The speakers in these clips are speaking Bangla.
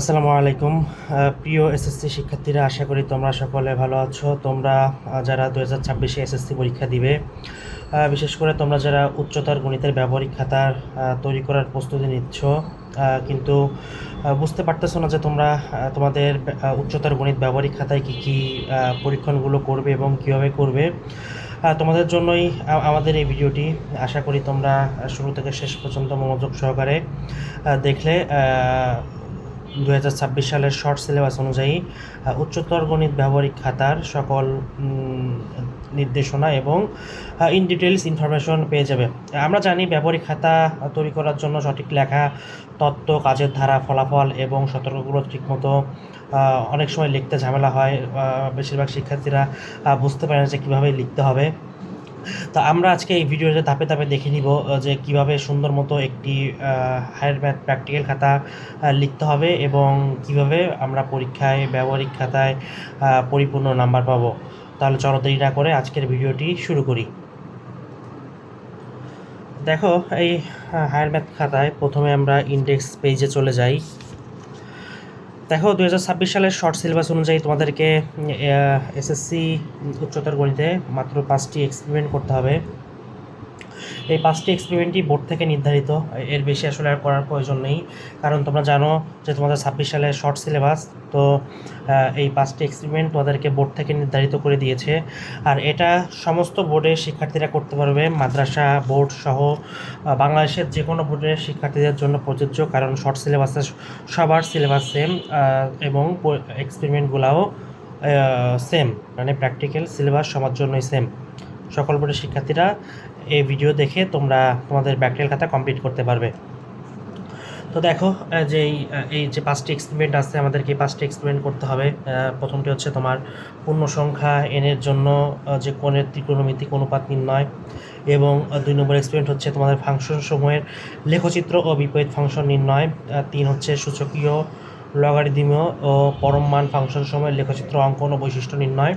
আসসালামু আলাইকুম। প্রিয় এসএসসি শিক্ষার্থীরা, আশা করি তোমরা সকলে ভালো আছো। তোমরা যারা দু হাজার ছাব্বিশে এসএসসি পরীক্ষা দিবে বিশেষ করে তোমরা যারা উচ্চতর গণিতের ব্যবহারিক খাতার তৈরি করার প্রস্তুতি নিচ্ছ কিন্তু বুঝতে পারতেছো না যে তোমরা তোমাদের উচ্চতর গণিত ব্যবহারিক খাতায় কী কী পরীক্ষণগুলো করবে এবং কীভাবে করবে তোমাদের জন্যই আমাদের এই ভিডিওটি। আশা করি তোমরা শুরু থেকে শেষ পর্যন্ত মনোযোগ সহকারে দেখলে দু হাজার ছাব্বিশ সালের শর্ট সিলেবাস অনুযায়ী উচ্চতর গণিত ব্যবহারিক খাতার সকল নির্দেশনা এবং ইন ডিটেলস ইনফরমেশন পেয়ে যাবে। আমরা জানি ব্যবহারিক খাতা তৈরি করার জন্য সঠিক লেখা, তত্ত্ব, কাজের ধারা, ফলাফল এবং সতর্কগুলো ঠিকমতো অনেক সময় লিখতে ঝামেলা হয় বেশিরভাগ শিক্ষার্থীরা বুঝতে পারে না যে কীভাবে লিখতে হবে। তো আমরা আজকে এই ভিডিওতে ধাপে ধাপে দেখে নিব যে কীভাবে সুন্দর মতো একটি হায়ার ম্যাথ প্র্যাকটিক্যাল খাতা লিখতে হবে এবং কীভাবে আমরা পরীক্ষায়, ব্যবহারিক খাতায় পরিপূর্ণ নাম্বার পাবো। তাহলে চলো দেরি না করে আজকের ভিডিওটি শুরু করি। দেখো, এই হায়ার ম্যাথ খাতায় প্রথমে আমরা ইন্ডেক্স পেজে চলে যাই। দেখো দু হাজার ছাব্বিশ সালের শর্ট সিলেবাস অনুযায়ী তোমাদেরকে এসএসসি উচ্চতর গণিতে মাত্র পাঁচটি এক্সপেরিমেন্ট করতে হবে। এই পাঁচটি এক্সপেরিমেন্টই বোর্ড থেকে নির্ধারিত। এর বেশি আসলে আর করার প্রয়োজন নেই। কারণ তোমরা জানো যে তোমাদের ছাব্বিশ সালের শর্ট সিলেবাস তো এই পাঁচটি এক্সপেরিমেন্ট তোমাদেরকে বোর্ড থেকে নির্ধারিত করে দিয়েছে। আর এটা সমস্ত বোর্ডের শিক্ষার্থীরা করতে পারবে। মাদ্রাসা, বোর্ড সহ বাংলাদেশের যে কোনো বোর্ডের শিক্ষার্থীদের জন্য প্রযোজ্য। কারণ শর্ট সিলেবাসে সবার সিলেবাস সেম এবং এক্সপেরিমেন্টগুলাও সেম মানে প্র্যাকটিক্যাল সিলেবাস সবার জন্যই সেম সকল বোর্ডের শিক্ষার্থীরা এই ভিডিও দেখে তোমরা তোমাদের ব্যাকটেরিয়াল খাতা কমপ্লিট করতে পারবে। তো দেখো যে এই যে পাঁচটি এক্সপেরিমেন্ট আছে, আমাদেরকে এই পাঁচটি এক্সপেরিমেন্ট করতে হবে। প্রথমটি হচ্ছে তোমার পূর্ণ সংখ্যা এনের জন্য যে কোণের ত্রিকোণমিতিক অনুপাত নির্ণয় এবং দুই নম্বর এক্সপেরিমেন্ট হচ্ছে তোমাদের ফাংশন সমূহের লেখচিত্র ও বিপরীত ফাংশন নির্ণয়। তিন হচ্ছে সূচকীয় লগারিদমীয় ও পরম মান ফাংশন সময়ের লেখচিত্র অঙ্কন ও বৈশিষ্ট্য নির্ণয়।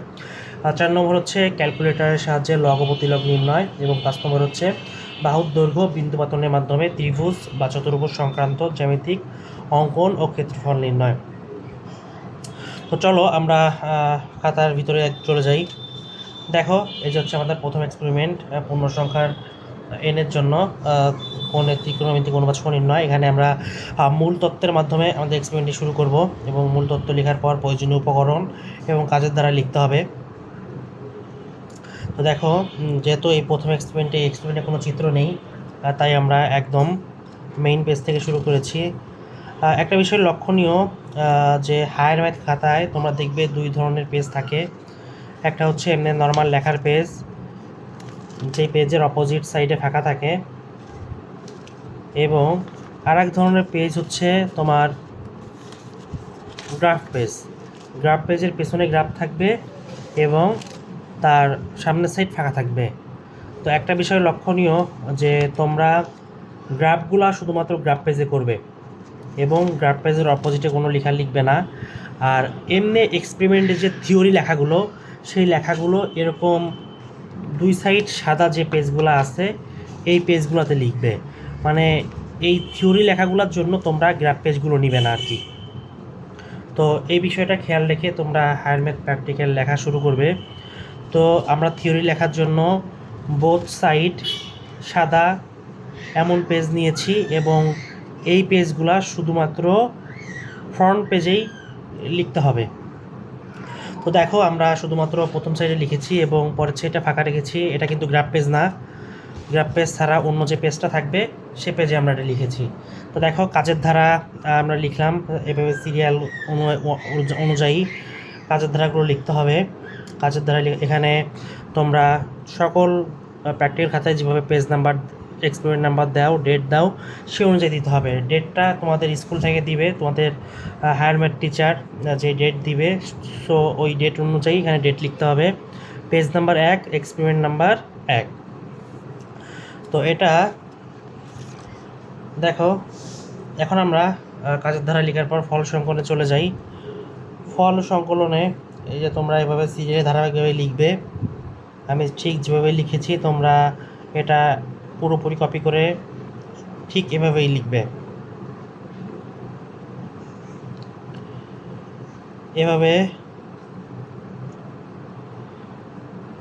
আর চার নম্বর হচ্ছে ক্যালকুলেটরের সাহায্যে লগ প্রতিলগ নির্ণয় এবং পাঁচ নম্বর হচ্ছে বাহুর দৈর্ঘ্য বিন্দু পাতনের মাধ্যমে ত্রিভুজ বা চতুর্ভুজ সংক্রান্ত জ্যামিতিক অঙ্কন ও ক্ষেত্রফল নির্ণয়। তো চলো আমরা খাতার ভিতরে চলে যাই। দেখো, এই যে হচ্ছে আমাদের প্রথম এক্সপেরিমেন্ট পূর্ণ সংখ্যার এনের জন্য কোণের ত্রিকোণমিতিক অনুপাত নির্ণয়। এখানে আমরা মূল তত্ত্বের মাধ্যমে আমাদের এক্সপেরিমেন্টটি শুরু করব এবং মূল তত্ত্ব লেখার পর প্রয়োজনীয় উপকরণ এবং কাজের দ্বারা লিখতে হবে। তো দেখো যেহেতু এই প্রথম এক্সপেরিমেন্টে এক্সপেরিমেন্টে কোনো চিত্র নেই তাই আমরা একদম মেইন পেজ থেকে শুরু করেছি। একটা বিষয় লক্ষণীয় যে হায়ার ম্যাথ খাতায় তোমরা দেখবে দুই ধরনের পেজ থাকে। একটা হচ্ছে এমনি নর্মাল লেখার পেজ যে পেজের অপোজিট সাইডে ফাঁকা থাকে। এবং আর এক ধরনের পেজ হচ্ছে তোমার গ্রাফ পেজ গ্রাফ পেজের পেছনে গ্রাফ থাকবে এবং তার সামনের সাইড ফাঁকা থাকবে। তো একটা বিষয় লক্ষণীয় যে তোমরা গ্রাফগুলা শুধুমাত্র গ্রাফ পেজে করবে এবং গ্রাফ পেজের অপোজিটে কোনো লেখা লিখবে না। আর এমনি এক্সপেরিমেন্টের যে থিওরি লেখাগুলো, সেই লেখাগুলো এরকম দুই সাইড সাদা যে পেজগুলো আছে, এই পেজগুলোতে লিখবে। মানে এই থিওরি লেখাগুলোর জন্য তোমরা গ্রাফ পেজগুলো নিবে না আর কি। তো এই বিষয়টা খেয়াল রেখে তোমরা হায়ার ম্যাথ প্র্যাকটিক্যাল লেখা শুরু করবে। তো আমরা থিওরি লেখার জন্য বোথ সাইড সাদা এমন পেজ নিয়েছি এবং এই পেজগুলা শুধুমাত্র ফ্রন্ট পেজেই লিখতে হবে। তো দেখো আমরা শুধুমাত্র প্রথম সাইডে লিখেছি এবং পরের সাইডটা ফাঁকা রেখেছি, এটা কিন্তু গ্রাফ পেজ না। গ্রাফ পেজ ছাড়া অন্য যে পেজটা থাকবে, সে পেজে আমরা এটা লিখেছি। তো দেখো, কাজের ধারা আমরা লিখলাম, এভাবে সিরিয়াল অনুযায়ী কাজের ধারাগুলো লিখতে হবে। কাজের ধারা এখানে তোমরা সকল প্র্যাকটিক্যাল খাতায় যেভাবে পেজ নাম্বার এক্সপেরিমেন্ট নাম্বার দাও ডেট দাও, সে অনুযায়ী দিতে হবে। ডেটটা তোমাদের স্কুল থেকে দিবে, তোমাদের হায়ার ম্যাথ টিচার যে ডেট দিবে সো ওই ডেট অনুযায়ী এখানে ডেট লিখতে হবে। পেজ নাম্বার এক এক্সপেরিমেন্ট নাম্বার এক। তো এটা দেখো, এখন আমরা কাজের ধারা লেখার পর ফল সংকলনে চলে যাই। ফল সংকলনে এই যে তোমরা এভাবে সিরিয়ালে ধারাবাহিকভাবে লিখবে, আমি ঠিক যেভাবে লিখেছি, তোমরা এটা পুরোপুরি কপি করে ঠিক এভাবেই লিখবে। এভাবে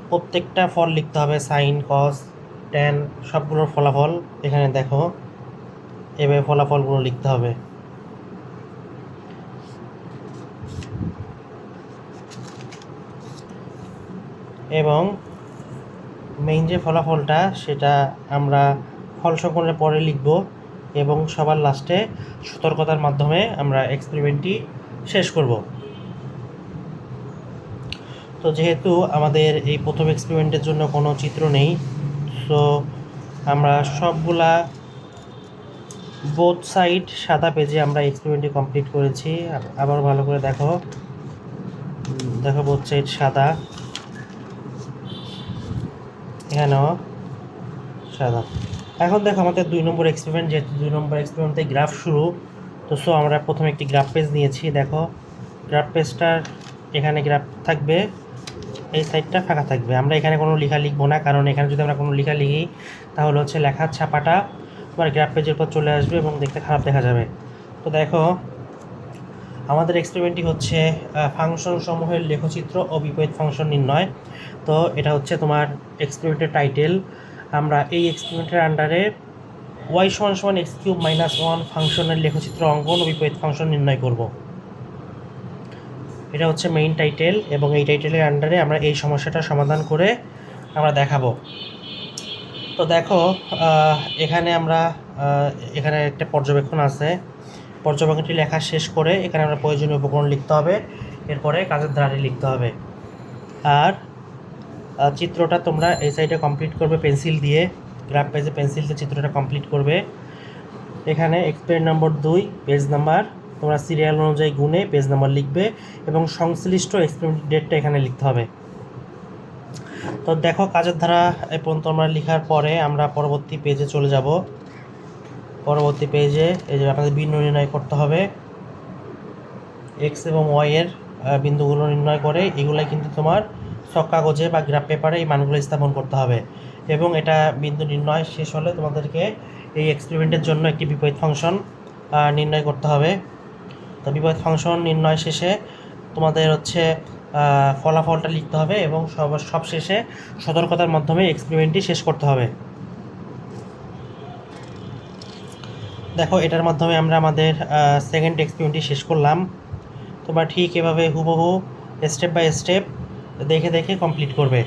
প্রত্যেকটা ফল লিখতে হবে সাইন কস ট্যান সবগুলোর ফলাফল এখানে দেখো। এভাবে ফলাফলগুলো লিখতে হবে। এবং মেইন যে ফলাফলটা, সেটা আমরা ফল পরে লিখব এবং সবার লাস্টে সতর্কতার মাধ্যমে আমরা এক্সপেরিমেন্টটি শেষ করব। তো যেহেতু আমাদের এই প্রথম এক্সপেরিমেন্টের জন্য কোনো চিত্র নেই সো আমরা সবগুলা বোথ সাইড সাদা পেজে আমরা এক্সপেরিমেন্টটি কমপ্লিট করেছি। আবার ভালো করে দেখো। দেখো বোথ সাইড সাদা। এখানেও সাদা। এখন দেখো আমাদের দুই নম্বর এক্সপেরিমেন্ট যেহেতু দুই নম্বর এক্সপেরিমেন্টে গ্রাফ শুরু। তো সো আমরা প্রথমে একটি গ্রাফ পেজ নিয়েছি, দেখো। গ্রাফ পেজটার এখানে গ্রাফ থাকবে। এই সাইডটা ফাঁকা থাকবে। আমরা এখানে কোনো লেখা লিখব না, কারণ এখানে যদি আমরা কোনো লেখা লিখি, তাহলে হচ্ছে লেখার ছাপাটা তোমার গ্রাফ পেজের উপর চলে আসবে এবং দেখতে খারাপ দেখা যাবে। তো দেখো, আমাদের এক্সপেরিমেন্টটি হচ্ছে ফাংশন সমূহের লেখচিত্র ও বিপরীত ফাংশন নির্ণয়। তো এটা হচ্ছে তোমার এক্সপেরিমেন্টের টাইটেল আমরা এই এক্সপেরিমেন্টের আন্ডারে ওয়াই সমান সমান এক্স কিউব মাইনাস ওয়ান ফাংশনের লেখচিত্র অঙ্কন ও বিপরীত ফাংশন নির্ণয় করব। এটা হচ্ছে মেইন টাইটেল এবং এই টাইটেলের আন্ডারে আমরা এই সমস্যাটা সমাধান করে আমরা দেখাবো। তো দেখো এখানে আমরা এখানে একটা পর্যবেক্ষণ আছে। পর্যবেক্ষণটি লেখা শেষ করে এখানে আমরা প্রয়োজনীয় উপকরণ লিখতে হবে। এরপরে কাজের ধারাটি লিখতে হবে। আর চিত্রটা তোমরা এই সাইডে কমপ্লিট করবে পেন্সিল দিয়ে। গ্রাফ পেজে পেন্সিল দিয়ে চিত্রটা কমপ্লিট করবে। এখানে এক্সপেরিমেন্ট নম্বর দুই পেজ নাম্বার তোমরা সিরিয়াল অনুযায়ী গুণে পেজ নাম্বার লিখবে এবং সংশ্লিষ্ট এক্সপেরিমেন্ট ডেটটা এখানে লিখতে হবে। তো দেখো, কাজের ধারা এ পর্যন্ত আমরা লেখার পরে আমরা পরবর্তী পেজে চলে যাব। পরবর্তী পেজে এই যে আপনাদের বিন্দু নির্ণয় করতে হবে। এক্স এবং ওয়াই এর বিন্দুগুলো নির্ণয় করে এগুলাই কিন্তু তোমার সব কাগজে বা গ্রাফ পেপারে এই মানগুলো স্থাপন করতে হবে। এবং এটা বিন্দু নির্ণয় শেষ হলে তোমাদেরকে এই এক্সপেরিমেন্টের জন্য একটি বিপরীত ফাংশন নির্ণয় করতে হবে। তো বিপরীত ফাংশন নির্ণয় শেষে তোমাদের হচ্ছে ফলাফলটা লিখতে হবে এবং সব সব শেষে সতর্কতার মাধ্যমে এক্সপেরিমেন্টটি শেষ করতে হবে। দেখো, এটার মাধ্যমে আমরা আমাদের সেকেন্ড এক্সপেরিমেন্টটি শেষ করলাম। তোমরা ঠিক এভাবে হুবহু স্টেপ বাই স্টেপ দেখে দেখে কমপ্লিট করবে।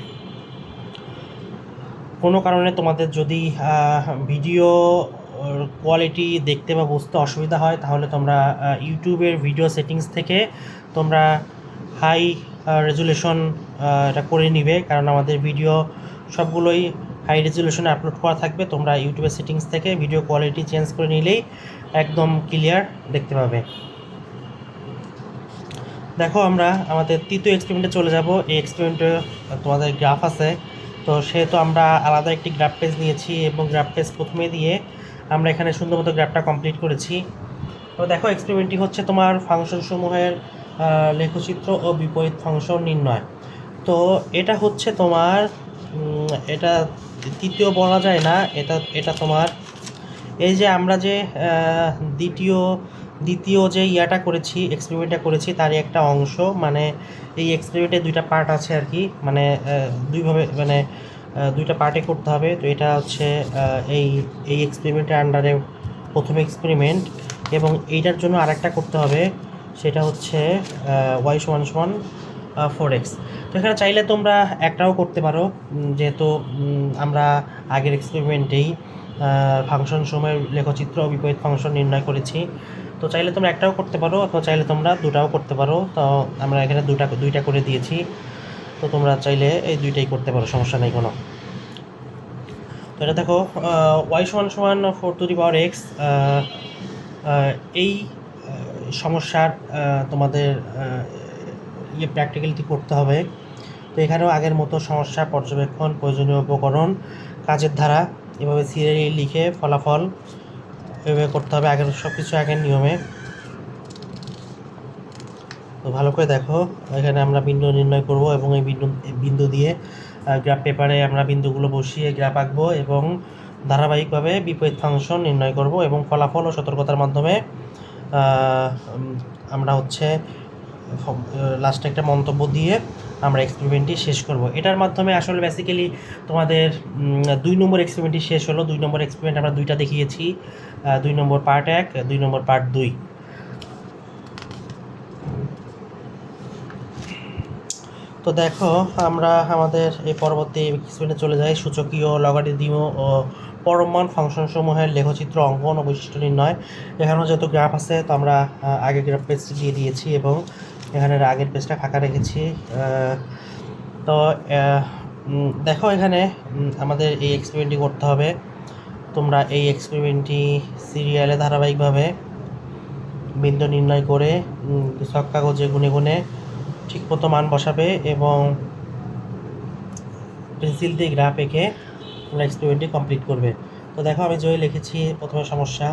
কোনো কারণে তোমাদের যদি ভিডিও কোয়ালিটি দেখতে বা বুঝতে অসুবিধা হয়, তাহলে তোমরা ইউটিউবের ভিডিও সেটিংস থেকে তোমরা হাই রেজুলেশন এটা করে নিবে। কারণ আমাদের ভিডিও সবগুলোই হাই রেজুলেশনে আপলোড করা থাকবে। তোমরা ইউটিউবের সেটিংস থেকে ভিডিও কোয়ালিটি চেঞ্জ করে নিলেই একদম ক্লিয়ার দেখতে পাবে। দেখো আমরা আমাদের তৃতীয় এক্সপেরিমেন্টে চলে যাব। এই এক্সপেরিমেন্টে তোমাদের গ্রাফ আছে। তো সেহেতু আমরা আলাদা একটি গ্রাফ পেজ নিয়েছি এবং গ্রাফ পেজ প্রথমে দিয়ে আমরা এখানে সুন্দর মতো গ্রাফটা কমপ্লিট করেছি। তো দেখো এক্সপেরিমেন্টটি হচ্ছে তোমার ফাংশন সমূহের লেখচিত্র ও বিপরীত ফাংশন নির্ণয়। তো এটা হচ্ছে তোমার এটা তৃতীয় বলা যায় না, এটা এটা তোমার এই যে আমরা যে দ্বিতীয় দ্বিতীয় যে ইয়াটা করেছি এক্সপেরিমেন্টটা করেছি, তারই একটা অংশ মানে এই এক্সপেরিমেন্টে দুইটা পার্ট আছে আর কি মানে দুইভাবে মানে দুইটা পার্টে করতে হবে। তো এটা হচ্ছে এই এই এক্সপেরিমেন্টের আন্ডারে প্রথম এক্সপেরিমেন্ট এবং এইটার জন্য আরেকটা করতে হবে। সেটা হচ্ছে ওয়াই সমান সমান ফোর এক্স তো এখানে চাইলে তোমরা একটাও করতে পারো। যেহেতু আমরা আগের এক্সপেরিমেন্টেই ফাংশন সময়ের লেখচিত্র বিপরীত ফাংশন নির্ণয় করেছি। তো চাইলে তোমরা একটাও করতে পারো, অথবা চাইলে তোমরা দুটাও করতে পারো। তো আমরা এখানে দুটা, দুইটা করে দিয়েছি। তো তোমরা চাইলে এই দুইটাই করতে পারো, সমস্যা নেই কোনো। তো এটা দেখো ওয়াই সমান সমান four to the power X এই সমস্যার তোমাদের ইয়ে প্র্যাকটিক্যালিটি করতে হবে। তো এখানেও আগের মতো সমস্যা, পর্যবেক্ষণ, প্রয়োজনীয় উপকরণ, কাজের ধারা, এভাবে সিরিয়ালি লিখে ফলাফল এভাবে করতে হবে। আগের সব কিছু আগের নিয়মে। তো ভালো করে দেখো, এখানে আমরা বিন্দু নির্ণয় করব এবং এই বিন্দু বিন্দু দিয়ে গ্রাফ পেপারে আমরা বিন্দুগুলো বসিয়ে গ্রাফ আঁকবো এবং ধারাবাহিকভাবে বিপরীত ফাংশন নির্ণয় করব এবং ফলাফল ও সতর্কতার মাধ্যমে আমরা হচ্ছে লাস্টে একটা মন্তব্য দিয়ে আমরা এক্সপেরিমেন্টটি শেষ করব। এটার মাধ্যমে আসলে বেসিক্যালি তোমাদের দুই নম্বর এক্সপেরিমেন্টটি শেষ হলো। দুই নম্বর এক্সপেরিমেন্ট আমরা দুইটা দেখিয়েছি দুই নম্বর পার্ট এক, দুই নম্বর পার্ট দুই। তো দেখো, আমরা আমাদের এই পরবর্তী এক্সপেরিমেন্টে চলে যাই। সূচকীয় লগারিদম ও পরমান ফাংশনসমূহের লেখচিত্র অঙ্কন ও বৈশিষ্ট্য নির্ণয়। এখানেও যেহেতু গ্রাফ আছে, তো আমরা আগের গ্রাফ পেজটি দিয়ে দিয়েছি এবং এখানে আগের পেজটা ফাঁকা রেখেছি। তো দেখো এখানে আমাদের এই এক্সপেরিমেন্টটি করতে হবে। তোমরা এই এক্সপেরিমেন্টটি সিরিয়ালে ধারাবাহিকভাবে বিন্দু নির্ণয় করে সব কাগজে গুনে গুনে ঠিকমতো মান বসাবে এবং পেন্সিল দিয়ে গ্রাফ এঁকে তোমরা এক্সপেরিমেন্টটি কমপ্লিট করবে। তো দেখো আমি জয় লিখেছি, প্রথমে সমস্যা,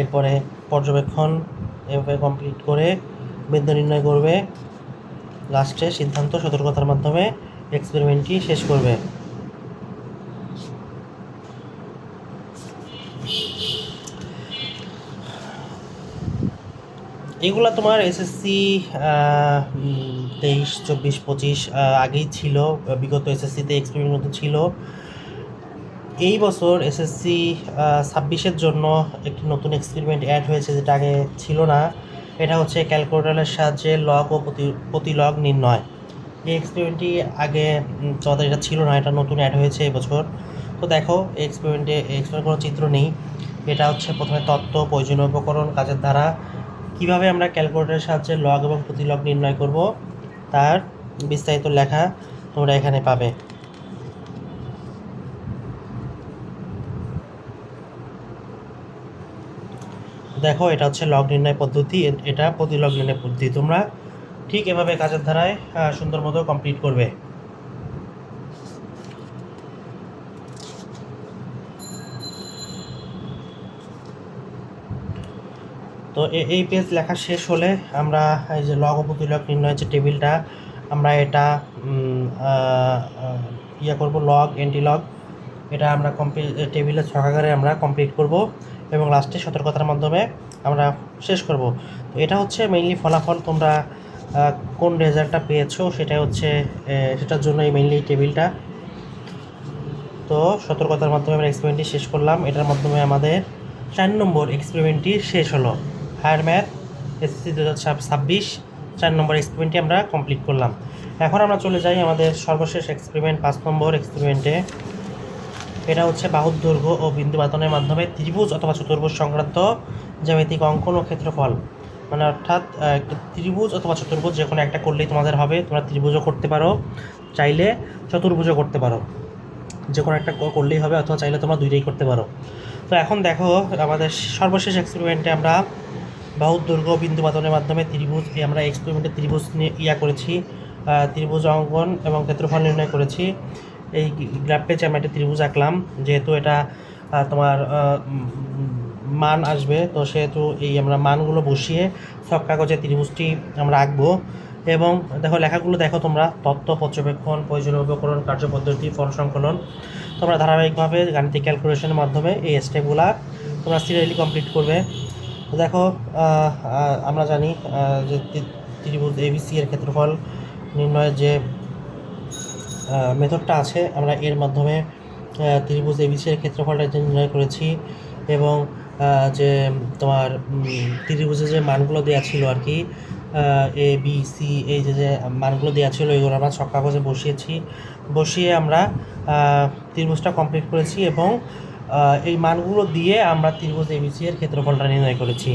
এরপরে পর্যবেক্ষণ, এভাবে কমপ্লিট করে বিন্দু নির্ণয় করবে। লাস্টে সিদ্ধান্ত সতর্কতার মাধ্যমে এক্সপেরিমেন্টটি শেষ করবে। এগুলা তোমার এসএসসি তেইশ, চব্বিশ, পঁচিশ আগেই ছিল, বিগত এসএসসিতে এক্সপেরিমেন্ট মতো ছিল। এই বছর এসএসসি ছাব্বিশের জন্য একটি নতুন এক্সপেরিমেন্ট অ্যাড হয়েছে যেটা আগে ছিল না। এটা হচ্ছে ক্যালকুলেটরের সাহায্যে লগ ও প্রতি, প্রতিলগ নির্ণয়। এই এক্সপেরিমেন্টটি আগে তোমাদের এটা ছিল না, এটা নতুন অ্যাড হয়েছে এবছর তো দেখো, এই এক্সপেরিমেন্টে এক্সপেরিমেন্ট কোনো চিত্র নেই। এটা হচ্ছে প্রথমে তত্ত্ব, প্রয়োজনীয় উপকরণ, কাজের দ্বারা কীভাবে আমরা ক্যালকুলেটরের সাহায্যে লগ এবং প্রতিলগ নির্ণয় করব, তার বিস্তারিত লেখা তোমরা এখানে পাবে। দেখো, এটা হচ্ছে লগ নির্ণয় পদ্ধতি এটা প্রতিলগ নির্ণয় পদ্ধতি। তোমরা ঠিক এভাবে কাজের ধারায় সুন্দর মতো কমপ্লিট করবে। তো এই পেজ লেখা শেষ হলে আমরা এই যে লগ ও প্রতিলগ নির্ণয়ের যে টেবিলটা, আমরা এটা ইয়ে করব লগ এন্টি লগ এটা আমরা কমপ্লিট টেবিলের ছকাগারে আমরা কমপ্লিট করব এবং লাস্টে সতর্কতার মাধ্যমে আমরা শেষ করব। তো এটা হচ্ছে মেইনলি ফলাফল তোমরা কোন রেজাল্টটা পেয়েছ সেটা হচ্ছে সেটার জন্য এই মেইনলি টেবিলটা। তো সতর্কতার মাধ্যমে আমরা এক্সপেরিমেন্টটি শেষ করলাম। এটার মাধ্যমে আমাদের চার নম্বর এক্সপেরিমেন্টটি শেষ হলো। হায়ার ম্যাথ এসএসসি দু হাজার ছাব্বিশ, চার নম্বর এক্সপেরিমেন্টটি আমরা কমপ্লিট করলাম। এখন আমরা চলে যাই আমাদের সর্বশেষ এক্সপেরিমেন্ট পাঁচ নম্বর এক্সপেরিমেন্টে এটা হচ্ছে বাহুর দৈর্ঘ্য ও বিন্দু বাতনের মাধ্যমে ত্রিভুজ অথবা চতুর্ভুজ সংক্রান্ত জ্যামিতিক অঙ্কন ও ক্ষেত্রফল। মানে অর্থাৎ একটা ত্রিভুজ অথবা চতুর্ভুজ যে কোনো একটা করলেই তোমাদের হবে। তোমরা ত্রিভুজও করতে পারো, চাইলে চতুর্ভুজও করতে পারো। যে কোনো একটা করলেই হবে অথবা চাইলে তোমরা দুইটাই করতে পারো। তো এখন দেখো, আমাদের সর্বশেষ এক্সপেরিমেন্টে আমরা বাহুর দৈর্ঘ্য বিন্দু বাতনের মাধ্যমে ত্রিভুজ আমরা এক্সপেরিমেন্টে ত্রিভুজ নিয়ে ইয়া করেছি ত্রিভুজ অঙ্কন এবং ক্ষেত্রফল নির্ণয় করেছি। এই গ্রাফ পেজে আমরা একটা ত্রিভুজ আঁকলাম, যেহেতু এটা তোমার মান আসবে, তো সেহেতু এই আমরা মানগুলো বসিয়ে সব কাগজে ত্রিভুজটি আমরা আঁকবো। এবং দেখো, লেখাগুলো দেখো তোমরা, তত্ত্ব, পর্যবেক্ষণ, প্রয়োজনীয় উপকরণ কার্যপদ্ধতি ফল সংকলন। তোমরা ধারাবাহিকভাবে গাণিতিক ক্যালকুলেশনের মাধ্যমে এই স্টেপগুলা তোমরা সিরিয়ালি কমপ্লিট করবে। দেখো আমরা জানি যে ত্রি- ত্রিভুজ এবিসি এর ক্ষেত্রফল নির্ণয়ের যে মেথডটা আছে, আমরা এর মাধ্যমে ত্রিভুজ এবিসি এর ক্ষেত্রফলটা যে নির্ণয় করেছি এবং যে তোমার ত্রিভুজে যে মানগুলো দেওয়া ছিল আর কি এ বি সি এই যে যে মানগুলো দেওয়া ছিল, এগুলো আমরা ছক বসিয়েছি। বসিয়ে আমরা ত্রিভুজটা কমপ্লিট করেছি এবং এই মানগুলো দিয়ে আমরা ত্রিভুজ এবিসি এর ক্ষেত্রফলটা নির্ণয় করেছি।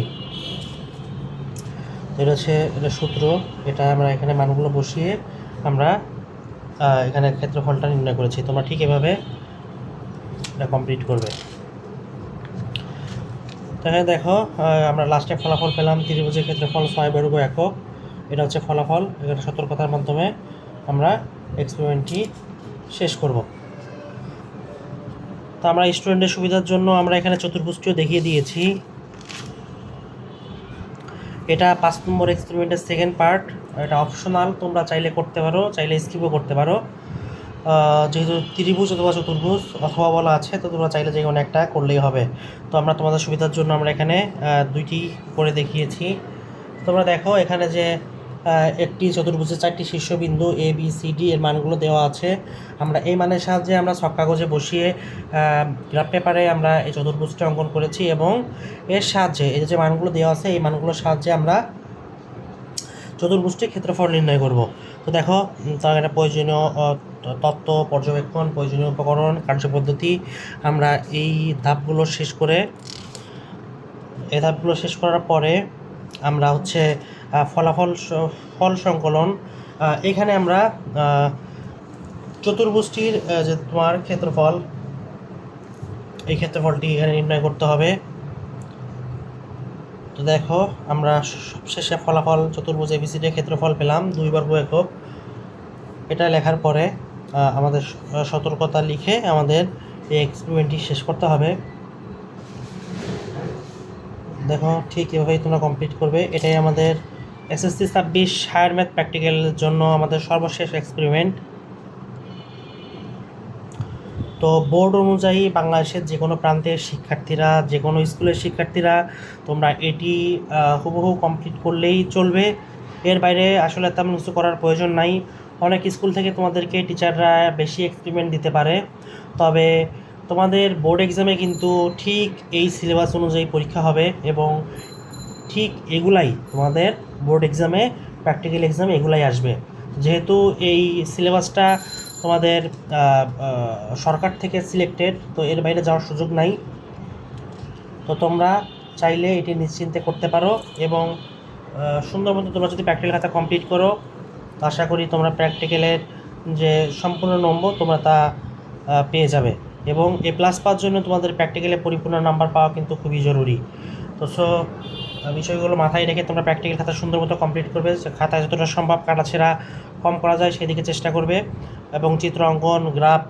এটা হচ্ছে, এটা সূত্র। এটা আমরা এখানে মানগুলো বসিয়ে আমরা এখানে ক্ষেত্রফলটা নির্ণয় করেছি। তোমরা ঠিক এভাবে এটা কমপ্লিট করবে। তাহলে দেখো আমরা লাস্টে ফলাফল পেলাম। ত্রিভুজের ক্ষেত্রফল ছয় বর্গ একক। এটা হচ্ছে ফলাফল। এখানে সতর্কতার মাধ্যমে আমরা এক্সপেরিমেন্টটি শেষ করব। তো আমরা স্টুডেন্টের সুবিধার জন্য আমরা এখানে চতুর্ভুজটিও দেখিয়ে দিয়েছি। এটা পাঁচ নম্বর এক্সপেরিমেন্টের সেকেন্ড পার্ট এটা অপশনাল তোমরা চাইলে করতে পারো, চাইলে স্কিপও করতে পারো। যেহেতু ত্রিভুজ অথবা চতুর্ভুজ অথবা বলা আছে, তো তোমরা চাইলে যে কোনো একটা করলেই হবে। তো আমরা তোমাদের সুবিধার জন্য আমরা এখানে দুইটি করে দেখিয়েছি। তোমরা দেখো এখানে যে একটি চতুর্ভুজের চারটি শীর্ষবিন্দু এ বি সি ডি এর মানগুলো দেওয়া আছে। আমরা এই মানের সাহায্যে আমরা ছক কাগজে বসিয়ে গ্রাফ পেপারে আমরা এই চতুর্ভুজটি অঙ্কন করেছি এবং এর সাহায্যে এই যে মানগুলো দেওয়া আছে, এই মানগুলোর সাহায্যে আমরা চতুর্ভুজটির ক্ষেত্রফল নির্ণয় করব। তো দেখো তার একটা প্রয়োজনীয় তত্ত্ব, পর্যবেক্ষণ, প্রয়োজনীয় উপকরণ কার্যপদ্ধতি আমরা এই ধাপগুলো শেষ করে, এই ধাপগুলো শেষ করার পরে আমরা হচ্ছে ফলাফল ফল সংকলন। এখানে আমরা আহ, চতুর্ভুজটির যে তোমার ক্ষেত্রফল এই ক্ষেত্রফলটি এখানে নির্ণয় করতে হবে। তো দেখো আমরা সবশেষে ফলাফল চতুর্ভুজ এবিসিডি ক্ষেত্রফল পেলাম দুই বর্গ একক। এটা লেখার পরে আমাদের সতর্কতা লিখে আমাদের এই এক্সপেরিমেন্টটি শেষ করতে হবে। দেখো ঠিক এভাবেই তোমরা কমপ্লিট করবে। এটাই আমাদের এসএসসি ছাব্বিশ হায়ার ম্যাথ প্র্যাকটিক্যালের জন্য আমাদের সর্বশেষ এক্সপেরিমেন্ট তো বোর্ড অনুযায়ী বাংলাদেশের যে কোনো প্রান্তের শিক্ষার্থীরা যে কোনো স্কুলের শিক্ষার্থীরা, তোমরা এটি হুবহু কমপ্লিট করলেই চলবে। এর বাইরে আসলে তেমন কিছু করার প্রয়োজন নাই। অনেক স্কুল থেকে তোমাদেরকে টিচাররা বেশি এক্সপেরিমেন্ট দিতে পারে। তবে তোমাদের বোর্ড এক্সামে কিন্তু ঠিক এই সিলেবাস অনুযায়ী পরীক্ষা হবে এবং ঠিক এগুলাই তোমাদের বোর্ড এক্সামে, প্র্যাকটিক্যাল এক্সামে এগুলাই আসবে। যেহেতু এই সিলেবাসটা তোমাদের সরকার থেকে সিলেক্টেড, তো এর বাইরে যাওয়ার সুযোগ নাই। তো তোমরা চাইলে এটি নিশ্চিন্তে করতে পারো এবং সুন্দর মতো তোমরা যদি প্র্যাকটিক্যাল খাতা কমপ্লিট করো আশা করি তোমরা প্র্যাকটিক্যালের যে সম্পূর্ণ নম্বর তোমরা তা পেয়ে যাবে। এবং এ প্লাস পাওয়ার জন্য তোমাদের প্র্যাকটিক্যালে পরিপূর্ণ নাম্বার পাওয়া কিন্তু খুবই জরুরি। তো সো বিষয়গুলো মাথায় রেখে তোমরা প্র্যাকটিক্যাল খাতা সুন্দর মতো কমপ্লিট করবে। যে খাতায় যতটা সম্ভব কাটাছেড়া কম করা যায়, সেদিকে চেষ্টা করবে। এবং চিত্র অঙ্কন গ্রাফ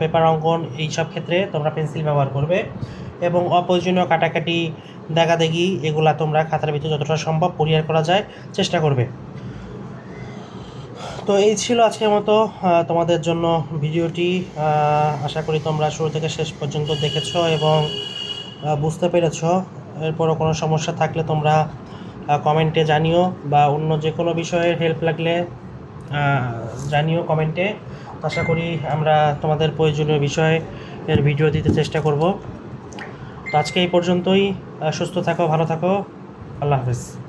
পেপার অঙ্কন এই সব ক্ষেত্রে তোমরা পেন্সিল ব্যবহার করবে। এবং অপ্রয়োজনীয় কাটাকাটি, দেখাদেখি, এগুলা তোমরা খাতার ভিতরে যতটা সম্ভব পরিহার করা যায়, চেষ্টা করবে। তো এই ছিল আজকের মতো তোমাদের জন্য ভিডিওটি। আশা করি তোমরা শুরু থেকে শেষ পর্যন্ত দেখেছ এবং বুঝতে পেরেছ। এরপরও কোনো সমস্যা থাকলে তোমরা কমেন্টে জানিও বা অন্য যে কোনো বিষয়ে হেল্প লাগলে জানিও কমেন্টে আশা করি আমরা তোমাদের প্রয়োজনীয় বিষয়ে এর ভিডিও দিতে চেষ্টা করব। তো আজকে এই পর্যন্তই সুস্থ থাকো, ভালো থাকো। আল্লাহ হাফেজ।